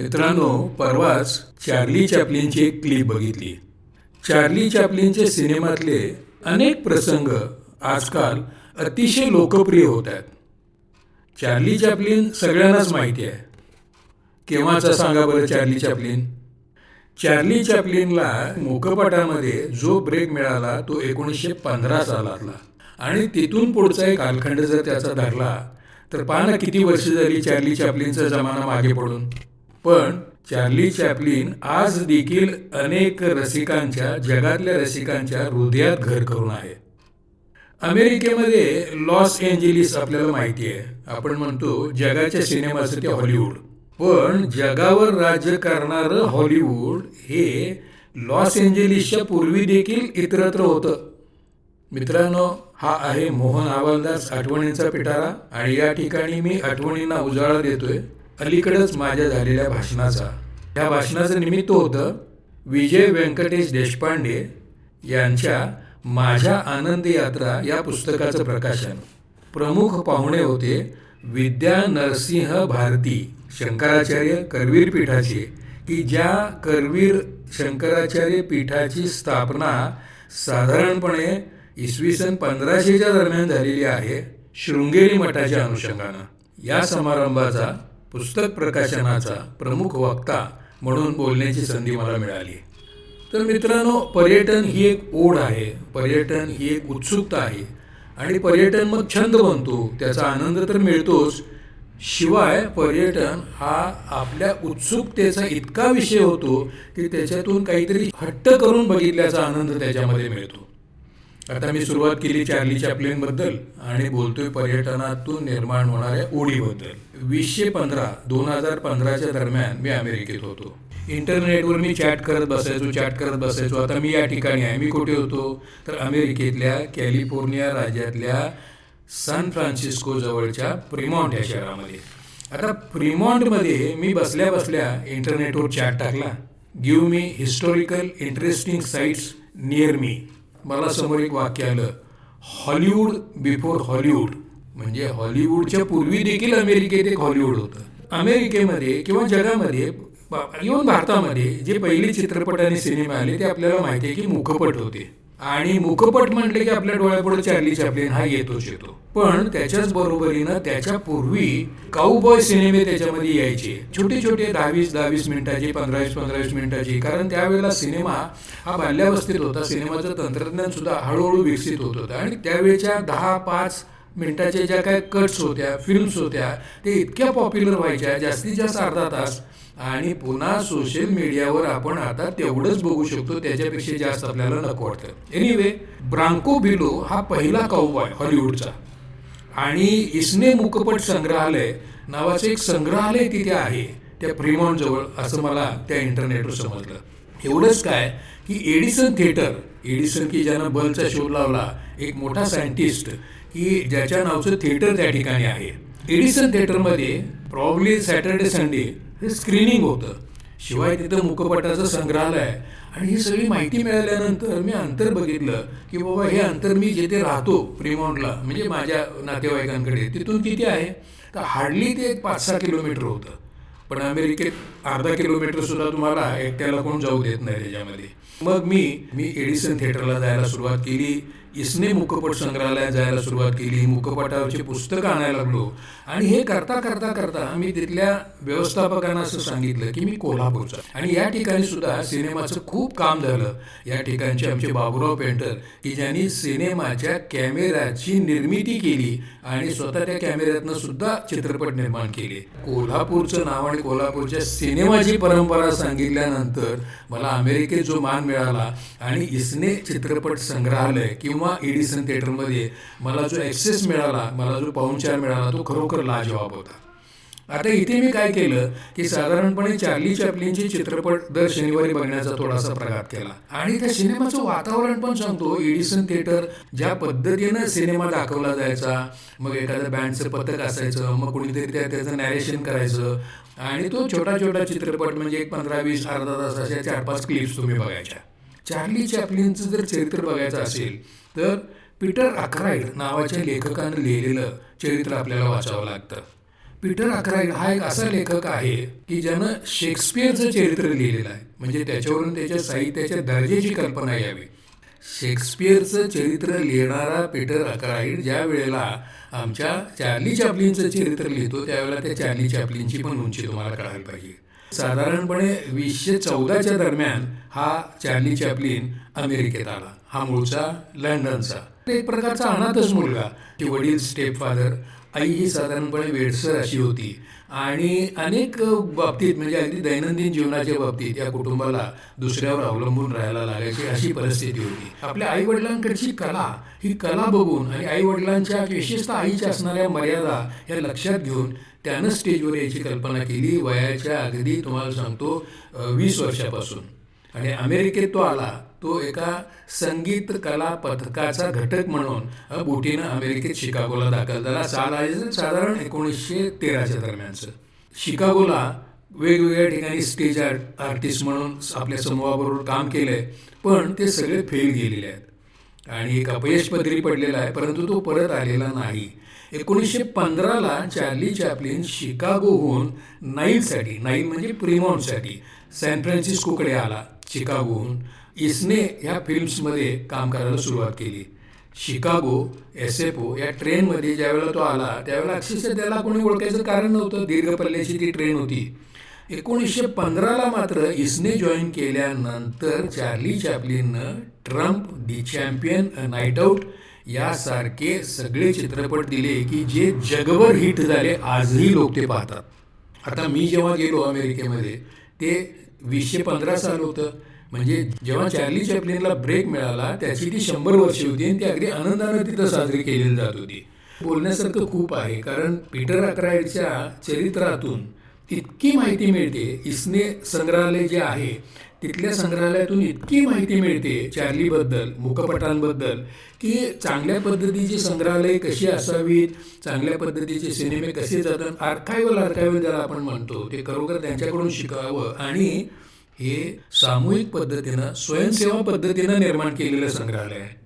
मित्रांनो परवाच चार्ली चॅपलिनची एक क्लिप बघितली. चार्ली चॅपलिनचे सिनेमातले अनेक प्रसंग आजकाल अतिशय लोकप्रिय होत आहेत. चार्ली चॅपलिन सगळ्यांनाच माहिती आहे. केव्हाचा सांगा बरं चार्ली चॅपलिन? चार्ली चॅपलिनला मुखपटामध्ये जो ब्रेक मिळाला तो एकोणीसशे पंधरा सालातला. आणि तिथून पुढचा एक कालखंड जर त्याचा धरला तर पहा ना किती वर्ष झाली चार्ली चॅपलिनचा जमाना मागे पडून. पण चार्ली चॅपलिन आज देखील अनेक रसिकांच्या जगातल्या रसिकांच्या हृदयात घर करून आहे. अमेरिकेमध्ये लॉस एंजेलिस आपल्याला माहिती आहे. आपण म्हणतो जगाच्या सिनेमाचं ते हॉलिवूड. पण जगावर राज्य करणारं हॉलिवूड हे लॉस एंजेलिसच्या पूर्वी देखील इतरत्र होतं. मित्रांनो हा आहे मोहन हवालदास आठवणींचा पिटारा. आणि या ठिकाणी मी आठवणींना उजाळा देतोय. अलीकडंच माझ्या झालेल्या भाषणाचा. या भाषणाचं निमित्त होतं विजय व्यंकटेश देशपांडे यांच्या माझ्या आनंद यात्रा या पुस्तकाचं प्रकाशन. प्रमुख पाहुणे होते विद्या नरसिंह भारती शंकराचार्य करवीर पीठाचे की ज्या करवीर शंकराचार्य पीठाची स्थापना साधारणपणे इसवी सन पंधराशेच्या दरम्यान झालेली आहे शृंगेरी मठाच्या अनुषंगानं. या समारंभाचा पुस्तक प्रकाशनाचा प्रमुख वक्ता म्हणून बोलण्याची संधी मला मिळाली. तर मित्रांनो पर्यटन ही एक ओढ आहे. पर्यटन ही एक उत्सुकता आहे. आणि पर्यटन मग छंद बनतो. त्याचा आनंद तर मिळतोच. शिवाय पर्यटन हा आपल्या उत्सुकतेचा इतका विषय होतो की त्याच्यातून काहीतरी हट्ट करून बघितल्याचा आनंद त्याच्यामध्ये मिळतो. आता मी सुरुवात केली चार्ली चॅपलिनबद्दल आणि बोलतोय पर्यटनातून निर्माण होणाऱ्या ओढीबद्दल वीसशे पंधरा दोन हजार पंधराच्या दरम्यान मी अमेरिकेत होतो. इंटरनेटवर मी चॅट करत बसायचो चॅट करत बसायचो. आता मी या ठिकाणी आहे. मी कुठे होतो? तर अमेरिकेतल्या कॅलिफोर्निया राज्यातल्या सॅन फ्रान्सिस्को जवळच्या प्रिमॉन्ट या शहरामध्ये. आता प्रिमॉन्टमध्ये मी बसल्या बसल्या इंटरनेटवर चॅट टाकला. Give me historical interesting sites near me मला समोर एक वाक्य आलं हॉलिवूड बिफोर हॉलिवूड. म्हणजे हॉलिवूडच्या पूर्वी देखील अमेरिकेत एक हॉलिवूड होतं. अमेरिकेमध्ये किंवा जगामध्ये इव्हन भारतामध्ये जे पहिले चित्रपट आणि सिनेमे आले ते आपल्याला माहिती आहे की मुखपट होते. आणि मुखपट म्हटले की आपल्या डोळ्यापुढे चार्ली चॅपलिन हा येतोच येतो पण त्याच्याच बरोबरीनं त्याच्या पूर्वी काऊबॉय सिनेमे त्याच्यामध्ये यायचे. छोटे छोटे दहावीस दहावीस मिनिटाचे पंधरावीस पंधरावीस मिनिटाचे. कारण त्यावेळेला सिनेमा हा बाल्यावस्थेत होता. सिनेमाचं तंत्रज्ञान सुद्धा हळूहळू विकसित होत होतं. आणि त्यावेळेच्या दहा पाच मिनिटाच्या ज्या काय कट्स होत्या फिल्म्स होत्या ते इतक्या पॉप्युलर व्हायच्या जास्तीत जास्त अर्धा तास आणि पुन्हा सोशल मीडियावर आपण आता तेवढंच बघू शकतो त्याच्यापेक्षा जास्त आपल्याला नको वाटतं. एनिवे ब्रांको बिलो हा पहिला काऊबॉय हॉलिवूडचा आणि इसने मुकपट संग्रहालय नावाचं एक संग्रहालय तिथे आहे त्या फ्रीमॉन्ट जवळ असं मला त्या इंटरनेटवर समजलं. एवढंच काय की एडिसन थिएटर एडिसन की ज्यानं बल्बचा शोध लावला एक मोठा सायंटिस्ट की ज्याच्या नावचं थिएटर त्या ठिकाणी आहे. एडिसन थिएटरमध्ये प्रॉब्ली सॅटर्डे संडे हे स्क्रीनिंग होतं. शिवाय तिथं मुखपटाचं संग्रहालय आणि ही सगळी माहिती मिळाल्यानंतर मी अंतर बघितलं की बाबा हे अंतर मी जिथे राहतो प्रिमॉन्टला म्हणजे माझ्या नातेवाईकांकडे तिथून किती आहे? तर हार्डली ते एक पाच सहा किलोमीटर होतं. पण अमेरिकेत अर्धा किलोमीटर सुद्धा तुम्हाला एकट्याला कोण जाऊ देत नाही त्याच्यामध्ये. मग मी मी एडिसन थिएटरला जायला सुरुवात केली. इसने मुखपट संग्रहालयात जायला सुरुवात केली. मुखपटावरची पुस्तकं आणायला लागलो. आणि हे करता करता करता मी तिथल्या व्यवस्थापकांना असं सांगितलं की मी कोल्हापूरचा. आणि या ठिकाणी सुद्धा सिनेमाचं खूप काम झालं. या ठिकाणचे आमचे बाबुराव पेंटर की ज्यांनी सिनेमाच्या कॅमेऱ्याची निर्मिती केली आणि स्वतः त्या कॅमेऱ्यातनं सुद्धा चित्रपट निर्माण केले. कोल्हापूरचं नाव आणि कोल्हापूरच्या सिनेमाची परंपरा सांगितल्यानंतर मला अमेरिकेत जो मान मिळाला आणि इसने चित्रपट संग्रहालय किंवा एडिसन थिएटरमध्ये मला जो ॲक्सेस मिळाला मला जो पाहुणचार मिळाला तो खरोखर लाजवाब होता. आता इथे मी काय केलं की साधारणपणे चार्ली चॅपलिनचे चित्रपट दर शनिवारी बघण्याचा थोडासा प्रघात केला. आणि त्या सिनेमाचं वातावरण पण सांगतो एडिसन थिएटर ज्या पद्धतीनं सिनेमा दाखवला जायचा मग एखाद्या बँडचं पथक असायचं मग कुणीतरी त्या त्याचं नॅरेशन करायचं आणि तो छोटा छोटा चित्रपट म्हणजे एक पंधरा वीस अर्धा तास अशा चार पाच क्लिप्स तुम्ही बघायच्या. चार्ली चॅपलिनचं जर चरित्र बघायचं असेल तर पीटर अक्राईड नावाच्या लेखकानं लिहिलेलं चरित्र आपल्याला वाचावं लागतं. पीटर अक्राईड हा एक असा लेखक आहे की ज्यानं शेक्सपियरचं चरित्र लिहिलेलं आहे. म्हणजे त्याच्यावरून त्याच्या साहित्याच्या दर्जाची कल्पना यावी. शेक्सपियरचं चरित्र लिहिणारा पीटर अक्राईड ज्या वेळेला आमच्या चार्ली चॅपलिनचं चरित्र लिहितो त्यावेळेला त्या चार्ली चॅपलिनची पण उंची तुम्हाला कळायला पाहिजे. साधारणपणे वीसशे चौदाच्या दरम्यान हा चार्ली चॅपलिन अमेरिकेत आला. हा मूळचा लंडनचा. एक प्रकारचा अनाथच मुलगा. की वडील स्टेप फादर आई ही साधारणपणे वेडसर अशी होती. आणि अनेक बाबतीत म्हणजे अगदी दैनंदिन जीवनाच्या बाबतीत या कुटुंबाला दुसऱ्यावर अवलंबून राहायला लागायची अशी परिस्थिती होती. आपल्या आई वडिलांकडची कला ही कला बघून आणि आई वडिलांच्या विशेषतः आईच्या असणाऱ्या मर्यादा या लक्षात घेऊन त्यानं स्टेजवर यायची कल्पना केली. वयाच्या अगदी तुम्हाला सांगतो वीस वर्षापासून. आणि अमेरिकेत तो आला. तो एका संगीत कला पथकाचा घटक म्हणून बोटीनं अमेरिकेत शिकागोला दाखल झाला. साल आहे साधारण एकोणीसशे तेराच्या दरम्यानचं. शिकागोला वेगवेगळ्या ठिकाणी स्टेज आर्ट आर्टिस्ट म्हणून आपल्या समूहाबरोबर काम केलंय पण ते सगळे फेल गेलेले आहेत. आणि एक अपयश पदरी पडलेला आहे परंतु तो परत आलेला नाही. एकोणीसशे पंधराला चार्ली चॅपलिन शिकागोहून नाईलसाठी नाईल म्हणजे प्रिमॉनसाठी सॅन फ्रान्सिस्कोकडे आला. शिकागोहून इसने ह्या फिल्म्समध्ये काम करायला सुरुवात केली. शिकागो एस एपो या ट्रेनमध्ये ज्यावेळेला तो आला त्यावेळेला अक्षरशः त्याला कोणी ओळखायचं कारण नव्हतं. दीर्घ पल्ल्याची ती ट्रेन होती. एकोणीसशे पंधराला मात्र इसने जॉईन केल्यानंतर Charlie चॅपलिननं tramp the champion night out यासारखे सगळे चित्रपट दिले की जे जगभर हिट झाले. आजही लोक ते पाहतात. आता मी जेव्हा गेलो अमेरिकेमध्ये ते वीसशे पंधरा साल होतं. म्हणजे जेव्हा चार्ली चॅपलिनला ब्रेक मिळाला त्याची ती शंभर वर्षे होती आणि ती अगदी आनंदानं तिथं साजरी केलेली जात होती. बोलण्यासारखं खूप आहे कारण पीटर अक्राईडच्या चरित्रातून इतकी माहिती मिळते इसने संग्रहालय जे आहे तिथल्या संग्रहालयातून इतकी माहिती मिळते चार्लीबद्दल मुखपटांबद्दल की चांगल्या पद्धतीची संग्रहालय कशी असावीत चांगल्या पद्धतीचे सिनेमे कसे जातात आर्कायवल आर्कायवल ज्याला आपण म्हणतो ते खरोखर त्यांच्याकडून शिकावं. आणि हे सामूहिक पद्धतीनं स्वयंसेवा पद्धतीनं निर्माण केलेलं संग्रहालय आहे.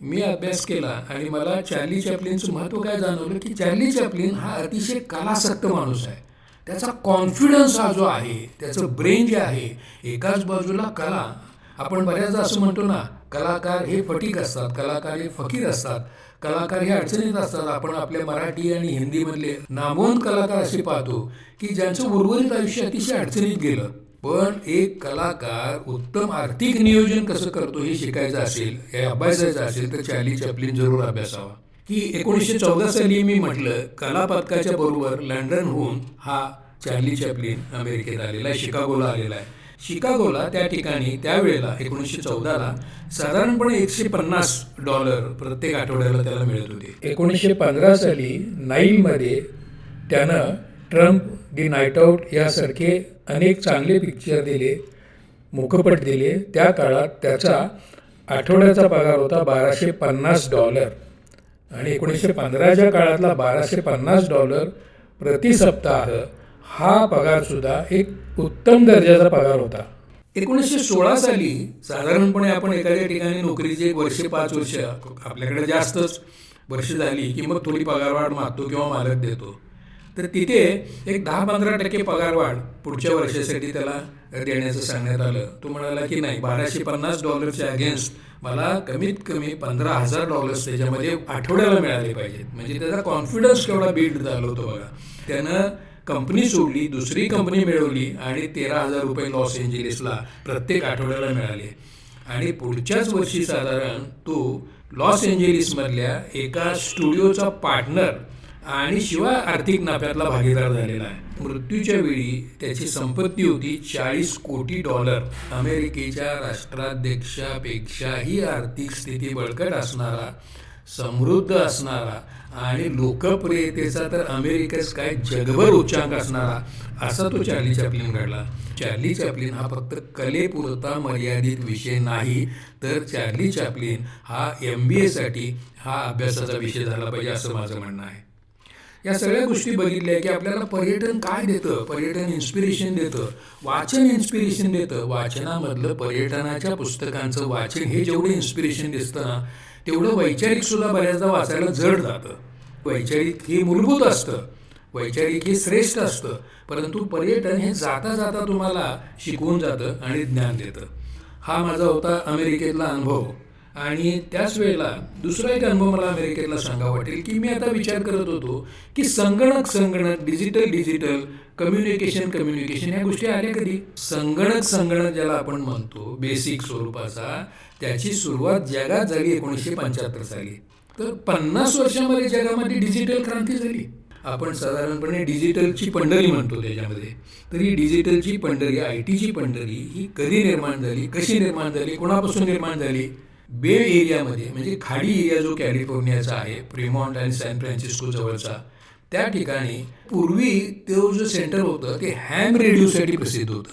मी अभ्यास केला आणि मला चार्ली चॅपलिनचं महत्त्व काय जाणवलं की चार्ली चॅपलिन हा अतिशय कलासक्त माणूस आहे. त्याचा कॉन्फिडन्स हा जो आहे त्याचं ब्रेन जे आहे एकाच बाजूला कला. आपण बऱ्याचदा असं म्हणतो ना कलाकार हे फटीक असतात कलाकार हे फकीर असतात कलाकार हे अडचणीत असतात. आपण आपल्या मराठी आणि हिंदीमधले नामवंत कलाकार असे पाहतो की ज्यांचं उर्वरित आयुष्य अतिशय अडचणीत गेलं. पण एक कलाकार उत्तम आर्थिक नियोजन कसं करतो हे शिकायचं असेल हे अभ्यासायचं असेल तर चार्ली चपलीन जरूर अभ्यासावा. की एकोणीसशे चौदा साली मी म्हटलं कला बरोबर बरोबर लंडनहून हा चार्ली चॅपलिन अमेरिकेत आलेला आहे शिकागोला आलेला आहे. शिकागोला त्या ठिकाणी त्यावेळेला एकोणीसशे चौदाला साधारणपणे एकशे पन्नास डॉलर प्रत्येक आठवड्याला त्याला मिळत होते. एकोणीसशे पंधरा साली नाईलमध्ये त्यानं ट्रम्प दी नाईट आऊट यासारखे अनेक चांगले पिक्चर दिले मुखपट दिले. त्या काळात त्याचा आठवड्याचा पगार होता बाराशे पन्नास डॉलर. आणि एकोणीसशे पंधराच्या काळातला बाराशे पन्नास डॉलर प्रति सप्ताह हा पगारसुद्धा एक उत्तम दर्जाचा पगार होता. एकोणीसशे सोळा साली साधारणपणे आपण एखाद्या ठिकाणी नोकरीची एक वर्ष पाच वर्ष आपल्याकडे जास्तच वर्ष झाली की मग थोडी पगारवाढ मागतो किंवा मालक देतो. तर तिथे एक दहा पंधरा टक्के पगार वाढ पुढच्या वर्षासाठी त्याला देण्याचं सांगण्यात आलं. तो म्हणाला की नाही बाराशे पन्नास डॉलरच्या अगेन्स्ट मला कमीत कमी पंधरा हजार डॉलर्स त्याच्यामध्ये आठवड्याला मिळाले पाहिजेत. म्हणजे त्याचा कॉन्फिडन्स केवढा बिल्ड झाला होतो बघा. त्यानं कंपनी सोडली दुसरी कंपनी मिळवली आणि तेरा हजार रुपये लॉस एंजेलिसला प्रत्येक आठवड्याला मिळाले. आणि पुढच्याच वर्षी साधारण तो लॉस एंजेलिसमधल्या एका स्टुडिओचा पार्टनर आणि शिवाय आर्थिक नफ्यातला भागीदार झालेला आहे. मृत्यूच्या वेळी त्याची संपत्ती होती चाळीस कोटी डॉलर. अमेरिकेच्या राष्ट्राध्यक्षापेक्षाही आर्थिक स्थिती बळकट असणारा समृद्ध असणारा आणि लोकप्रियतेचा तर अमेरिकेस काय जगभर उच्चांक असणारा असा तो चार्ली चॅपलिन घडला. चार्ली चॅपलिन हा फक्त कलेपुरता मर्यादित विषय नाही तर चार्ली चॅपलिन हा एम बी एसाठी हा अभ्यासाचा विषय झाला पाहिजे असं माझं म्हणणं आहे. या सगळ्या गोष्टी बघितल्या की आपल्याला पर्यटन काय देतं? पर्यटन इन्स्पिरेशन देतं. वाचन इन्स्पिरेशन देतं. वाचनामधलं पर्यटनाच्या पुस्तकांचं वाचन हे जेवढं इन्स्पिरेशन दिसतं ना तेवढं वैचारिक सुद्धा बऱ्याचदा वाचायला जड जातं. वैचारिक हे मूलभूत असतं. वैचारिक हे श्रेष्ठ असतं. परंतु पर्यटन हे जाता जाता तुम्हाला शिकवून जातं आणि ज्ञान देतं. हा माझा होता अमेरिकेतला अनुभव. आणि त्याच वेळेला दुसरा एक अनुभव मला अमेरिकेतला सांगा वाटेल की मी आता विचार करत होतो की संगणक संगणक डिजिटल डिजिटल कम्युनिकेशन कम्युनिकेशन या गोष्टी आल्या कधी? संगणक संगणक ज्याला आपण म्हणतो बेसिक स्वरूपाचा त्याची सुरुवात जगात झाली एकोणीसशे पंच्याहत्तर साली. तर पन्नास वर्षामध्ये जगामध्ये डिजिटल क्रांती झाली. आपण साधारणपणे डिजिटलची पंढरी म्हणतो त्याच्यामध्ये. तर ही डिजिटलची पंढरी आय टीची पंढरी ही कधी निर्माण झाली कशी निर्माण झाली कोणापासून निर्माण झाली? बे एरियामध्ये म्हणजे खाडी एरिया जो कॅलिफोर्नियाचा आहे प्रेमॉन्ट आणि सॅन फ्रान्सिस्को जवळचा त्या ठिकाणी पूर्वी तो जो सेंटर होतं ते हॅम रेडिओसाठी प्रसिद्ध होतं.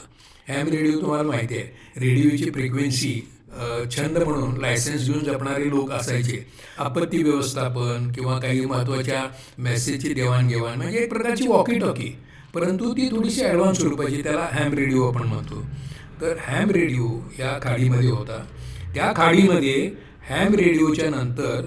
हॅम रेडिओ तुम्हाला माहिती आहे. रेडिओची फ्रिक्वेन्सी छंद म्हणून लायसन्स घेऊन जपणारे लोक असायचे. आपत्ती व्यवस्थापन किंवा काही महत्त्वाच्या मेसेजची देवाणघेवाण म्हणजे एक प्रकारची वॉकी टॉकी परंतु ती थोडीशी ॲडव्हान्स स्वरूपाची त्याला हॅम रेडिओ आपण म्हणतो. तर हॅम रेडिओ या खाडीमध्ये होता. त्या खाडीमध्ये हॅम रेडिओच्या नंतर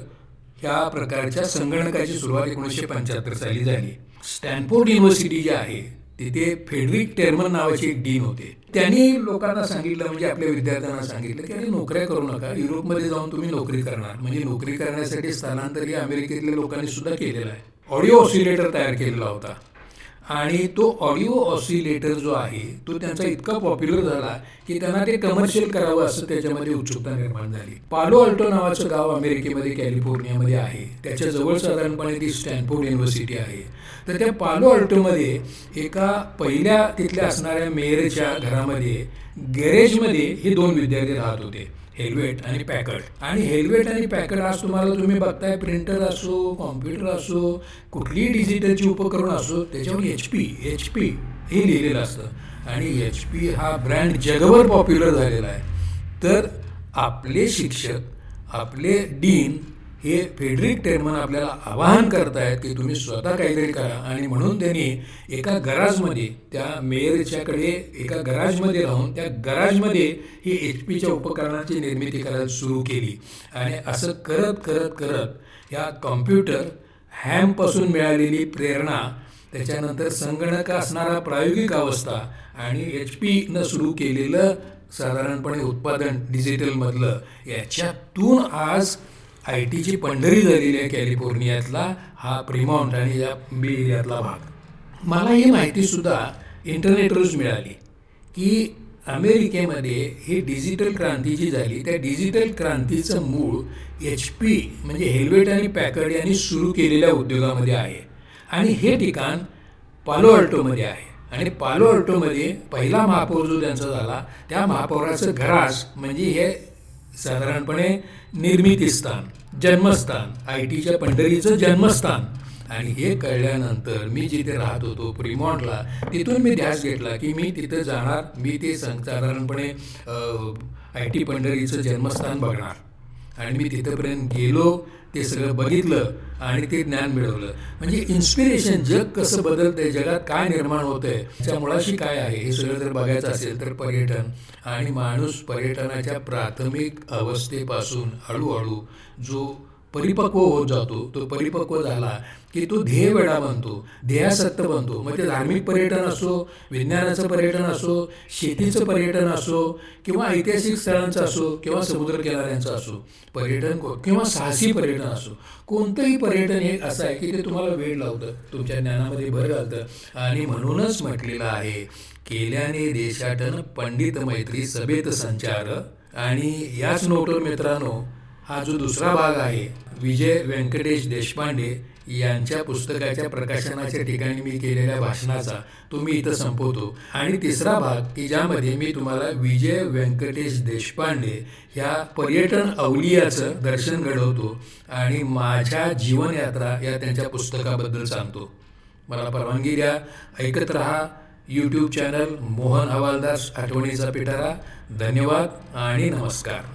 ह्या प्रकारच्या संगणकाची सुरुवात एकोणीसशे पंच्याहत्तर साली झाली. स्टॅनफोर्ड युनिव्हर्सिटी जी आहे तिथे फेडरिक टेरमन नावाचे एक डीन होते. त्यांनी लोकांना सांगितलं म्हणजे आपल्या विद्यार्थ्यांना सांगितलं की अरे नोकऱ्या करू नका युरोपमध्ये जाऊन तुम्ही नोकरी करणार. म्हणजे नोकरी करण्यासाठी स्थलांतर हे अमेरिकेतल्या लोकांनी सुद्धा केलेलं आहे. ऑडिओ ऑसिलेटर तयार केलेला होता. आणि तो ऑडिओ ऑसिलेटर जो आहे तो त्यांचा इतका पॉप्युलर झाला की त्यांना ते कमर्शियल करावं असं त्याच्यामध्ये उत्सुकता निर्माण झाली. पालो अल्टो नावाचं गाव अमेरिकेमध्ये कॅलिफोर्नियामध्ये आहे. त्याच्याजवळ साधारणपणे ती स्टॅनफोर्ड युनिव्हर्सिटी आहे. तर त्या पालो अल्टोमध्ये एका पहिल्या तिथल्या असणाऱ्या मेयरच्या घरामध्ये गॅरेजमध्ये हे दोन विद्यार्थी राहत होते. हेल्मेट आणि पॅकर्ड आणि हेल्मेट आणि पॅकड आज तुम्हाला तुम्ही बघताय प्रिंटर असो कॉम्प्युटर असो कुठलीही डिजिटलची उपकरण असो त्याच्यावर एच पी एच पी हे लिहिलेलं असतं. आणि एच पी हा ब्रँड जगभर पॉप्युलर झालेला आहे. तर आपले शिक्षक आपले डीन हे फेडरिक टेरमन आपल्याला आवाहन करतायत की तुम्ही स्वतः काहीतरी करा आणि म्हणून त्यांनी एका गराजमध्ये त्या मेयरच्याकडे एका गराजमध्ये राहून त्या गराजमध्ये ही एच पीच्या उपकरणाची निर्मिती करायला सुरू केली. आणि असं करत करत करत या कॉम्प्युटर हॅमपासून मिळालेली प्रेरणा त्याच्यानंतर संगणक असणारा प्रायोगिक अवस्था आणि एच पीनं सुरू केलेलं साधारणपणे उत्पादन डिजिटलमधलं याच्यातून आज आय टीची पंढरी झालेली आहे कॅलिफोर्नियातला हा प्रिमॉन्ट आणि या बी एरियातला भाग. मला ही माहितीसुद्धा इंटरनेटवरच मिळाली की अमेरिकेमध्ये ही डिजिटल क्रांती जी झाली त्या डिजिटल क्रांतीचं मूळ एच पी म्हणजे हेल्वेट आणि पॅकर्ड यांनी सुरू केलेल्या उद्योगामध्ये आहे. आणि हे ठिकाण पालो अल्टोमध्ये आहे. आणि पालो अल्टोमध्ये पहिला महापौर जो त्यांचा झाला त्या महापौराचं घरास म्हणजे हे साधारणपणे निर्मिती स्थान जन्मस्थान आय टीच्या पंढरीचं जन्मस्थान. आणि हे कळल्यानंतर मी जिथे राहत होतो प्रिमॉन्टला तिथून मी ध्यास घेतला की मी तिथं जाणार मी ते साधारणपणे आय टी पंढरीचं जन्मस्थान बघणार. आणि मी तिथंपर्यंत गेलो ते सगळं बघितलं आणि ते ज्ञान मिळवलं. म्हणजे इन्स्पिरेशन जग कसं बदलतंय जगात काय निर्माण होतंय त्याच्या मुळाशी काय आहे हे सगळं जर बघायचं असेल तर पर्यटन आणि माणूस पर्यटनाच्या प्राथमिक अवस्थेपासून हळूहळू जो परिपक्व होत जातो. तो परिपक्व झाला की तो ध्येय वेळा बनतो. ध्येयासक्त बनतो. मग ते धार्मिक पर्यटन असो विज्ञानाचं पर्यटन असो शेतीचं पर्यटन असो किंवा ऐतिहासिक स्थळांचं असो किंवा समुद्र किनाऱ्यांचं असो पर्यटन किंवा साहसी पर्यटन असो. कोणतंही पर्यटन हे असं आहे की ते तुम्हाला वेळ लावतं तुमच्या ज्ञानामध्ये भर घालतं. आणि म्हणूनच म्हटलेलं आहे केल्याने देशाटन पंडित मैत्री सभेत संचार. आणि याच नोटवर मित्रांनो हा जो दुसरा भाग आहे विजय व्यंकटेश देशपांडे यांच्या पुस्तकाच्या प्रकाशनाच्या ठिकाणी मी केलेल्या भाषणाचा तो मी इथं संपवतो. आणि तिसरा भाग की ज्यामध्ये मी तुम्हाला विजय व्यंकटेश देशपांडे ह्या पर्यटन अवलियाचं दर्शन घडवतो आणि माझ्या जीवनयात्रा या त्यांच्या पुस्तकाबद्दल सांगतो. मला परवानगी द्या. ऐकत रहा. यूट्यूब चॅनल मोहन हवालदास आठवणीचा पिटारा. धन्यवाद आणि नमस्कार.